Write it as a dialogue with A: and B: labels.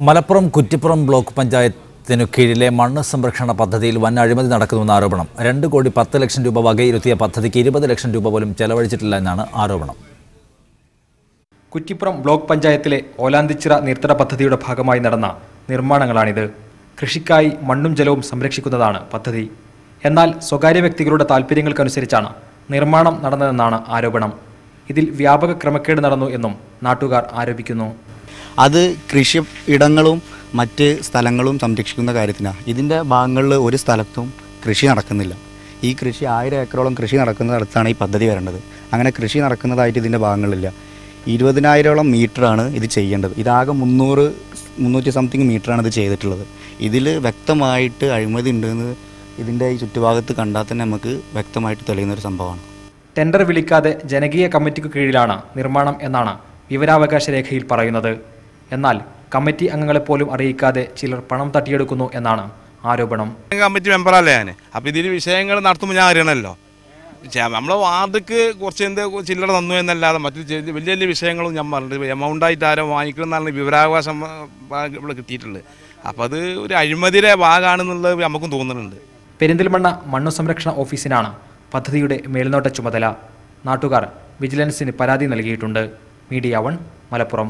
A: Malappuram Kuttippuram block പഞ്ചായത്തിനു കീഴിലെ മണ്ണ് സംരക്ഷണ പദ്ധതിയിൽ വൻ അഴിമതി നടക്കുന്നുവെന്ന ആരോപണം. രണ്ട് കോടി പത്ത് ലക്ഷം രൂപ വകയിരുത്തിയ പദ്ധതിക്ക് ഇരുപത് ലക്ഷം രൂപ പോലും ചെലവഴിച്ചിട്ടില്ല എന്നാണ് ആരോപണം.
B: കുറ്റിപ്പുറം ബ്ലോക്ക് പഞ്ചായത്തിലെ ഓലാന്തിച്ചിറ നീർത്തട പദ്ധതിയുടെ ഭാഗമായി നടന്ന നിർമ്മാണങ്ങളാണിത്. കൃഷിക്കായി മണ്ണും ജലവും സംരക്ഷിക്കുന്നതാണ് പദ്ധതി. എന്നാൽ സ്വകാര്യ വ്യക്തികളുടെ താൽപ്പര്യങ്ങൾക്കനുസരിച്ചാണ് നിർമ്മാണം നടന്നതെന്നാണ് ആരോപണം. ഇതിൽ വ്യാപക ക്രമക്കേട് നടന്നു എന്നും നാട്ടുകാർ ആരോപിക്കുന്നു.
C: അത് കൃഷി ഇടങ്ങളും മറ്റ് സ്ഥലങ്ങളും സംരക്ഷിക്കുന്ന കാര്യത്തിനാണ് ഇതിന്റെ ഭാഗങ്ങളിൽ ഒരു സ്ഥലത്തും കൃഷി നടക്കുന്നില്ല. ഈ കൃഷി ആയിരം ഏക്കറോളം കൃഷി നടക്കുന്ന സ്ഥലത്താണ് ഈ പദ്ധതി വരേണ്ടത്. അങ്ങനെ കൃഷി നടക്കുന്നതായിട്ട് ഇതിന്റെ ഭാഗങ്ങളില്ല. ഇരുപതിനായിരോളം മീറ്ററാണ് ഇത് ചെയ്യേണ്ടത്. ഇതാകെ മുന്നൂറ് മുന്നൂറ്റി സംതിങ് മീറ്ററാണ് ഇത് ചെയ്തിട്ടുള്ളത്. ഇതിൽ വ്യക്തമായിട്ട് അഴിമതി ഉണ്ടെന്ന് ഇതിന്റെ ഈ ചുറ്റുഭാഗത്ത് കണ്ടാൽ തന്നെ നമുക്ക് വ്യക്തമായിട്ട് തെളിയുന്ന ഒരു സംഭവമാണ്.
B: ടെൻഡർ വിളിക്കാതെ ജനകീയ കമ്മിറ്റിക്ക് കീഴിലാണ് നിർമ്മാണം എന്നാണ് വിവരാവകാശ രേഖയിൽ പറയുന്നത്. എന്നാൽ കമ്മിറ്റി അംഗങ്ങളെപ്പോലും അറിയിക്കാതെ ചിലർ പണം തട്ടിയെടുക്കുന്നു എന്നാണ് ആരോപണം.
D: കമ്മിറ്റി മെമ്പറല്ലേ ഞാൻ അപ്പോൾ ഇതിൽ വിഷയങ്ങൾ നടത്തുമ്പോൾ ഞാൻ അറിയണമല്ലോ നമ്മളെ വാർഡ്ക്ക് കുറച്ച് എന്ത് ചില്ലറ തന്നു എന്നല്ലാതെ മറ്റു വലിയ വലിയ വിഷയങ്ങളും ഞാൻ പറഞ്ഞിട്ട് എമൗണ്ടായിട്ട് ആരോ വാങ്ങിക്കണം എന്നാണ് വിവരാവകാശം ഇവിടെ കിട്ടിയിട്ടുള്ളത്. അപ്പോൾ അത് ഒരു അഴിമതിയുടെ ഭാഗമാണെന്നുള്ളത് നമുക്കും തോന്നുന്നുണ്ട്.
B: പെരിന്തൽമണ്ണ മണ്ണു സംരക്ഷണ ഓഫീസിനാണ് പദ്ധതിയുടെ മേൽനോട്ട ചുമതല. നാട്ടുകാർ വിജിലൻസിന് പരാതി നൽകിയിട്ടുണ്ട്. Media one Malappuram.